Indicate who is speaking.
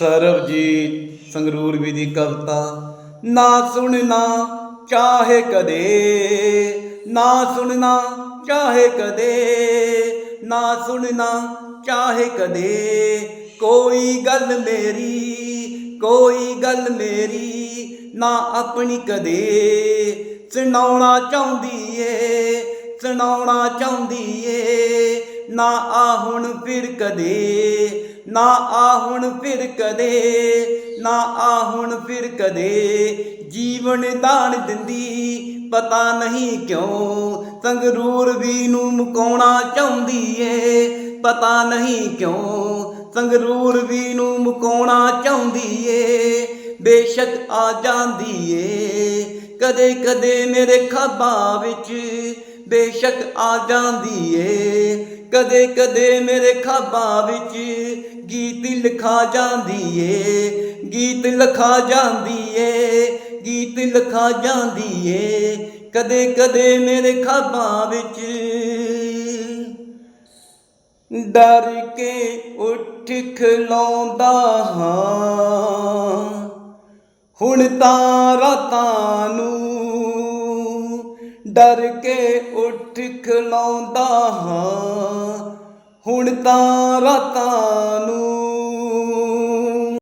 Speaker 1: ਸਰਬਜੀਤ ਸੰਗਰੂਰ ਵੀ ਦੀ ਕਵਿਤਾ, ਨਾ ਸੁਣਨਾ ਚਾਹੇ ਕਦੇ, ਨਾ ਸੁਣਨਾ ਚਾਹੇ ਕਦੇ, ਨਾ ਸੁਣਨਾ ਚਾਹੇ ਕਦੇ। ਕੋਈ ਗੱਲ ਮੇਰੀ, ਕੋਈ ਗੱਲ ਮੇਰੀ, ਨਾ ਆਪਣੀ ਕਦੇ। ਸੁਣਾਉਣਾ ਚਾਹੁੰਦੀ ਏ, ਸੁਣਾਉਣਾ ਚਾਹੁੰਦੀ ਏ। ਨਾ ਆ ਹੁਣ ਫਿਰ ਕਦੇ, ਨਾ ਆ ਹੁਣ ਫਿਰ ਕਦੇ, ਨਾ ਆ ਹੁਣ ਫਿਰ ਕਦੇ। ਜੀਵਨ ਦਾਨ ਦਿੰਦੀ, ਪਤਾ ਨਹੀਂ ਕਿਉਂ, ਸੰਗਰੂਰ ਵੀ ਨੂੰ ਮੁਕਾਉਣਾ ਚਾਹੁੰਦੀ ਏ। ਪਤਾ ਨਹੀਂ ਕਿਉਂ, ਸੰਗਰੂਰ ਵੀ ਨੂੰ ਮੁਕਾਉਣਾ ਚਾਹੁੰਦੀ ਏ। ਬੇਸ਼ੱਕ ਆ ਜਾਂਦੀ ਏ, ਕਦੇ ਕਦੇ ਮੇਰੇ ਖਾਬਾਂ ਵਿੱਚ ਬੇਸ਼ੱਕ ਆ ਜਾਂਦੀ ਏ। ਕਦੇ ਕਦੇ ਮੇਰੇ ਖਾਬਾਂ ਵਿੱਚ ਗੀਤ ਲਿਖਾ ਜਾਂਦੀ ਏ ਗੀਤ ਲਿਖਾ ਜਾਂਦੀ ਏ ਗੀਤ ਲਿਖਾ ਜਾਂਦੀ ਏ ਕਦੇ ਕਦੇ ਮੇਰੇ ਖਾਬਾਂ ਵਿੱਚ ਡਰ ਕੇ ਉੱਠ ਖਲੋਂਦਾ ਹਾਂ। ਹੁਣ ਤਾਂ ਰਾਤਾਂ ਨੂੰ ਡਰ ਕੇ ਉੱਠ ਖਲੋਂਦਾ ਹਾਂ। ਹੁਣ ਤਾਂ ਰਾਤਾਂ ਨੂੰ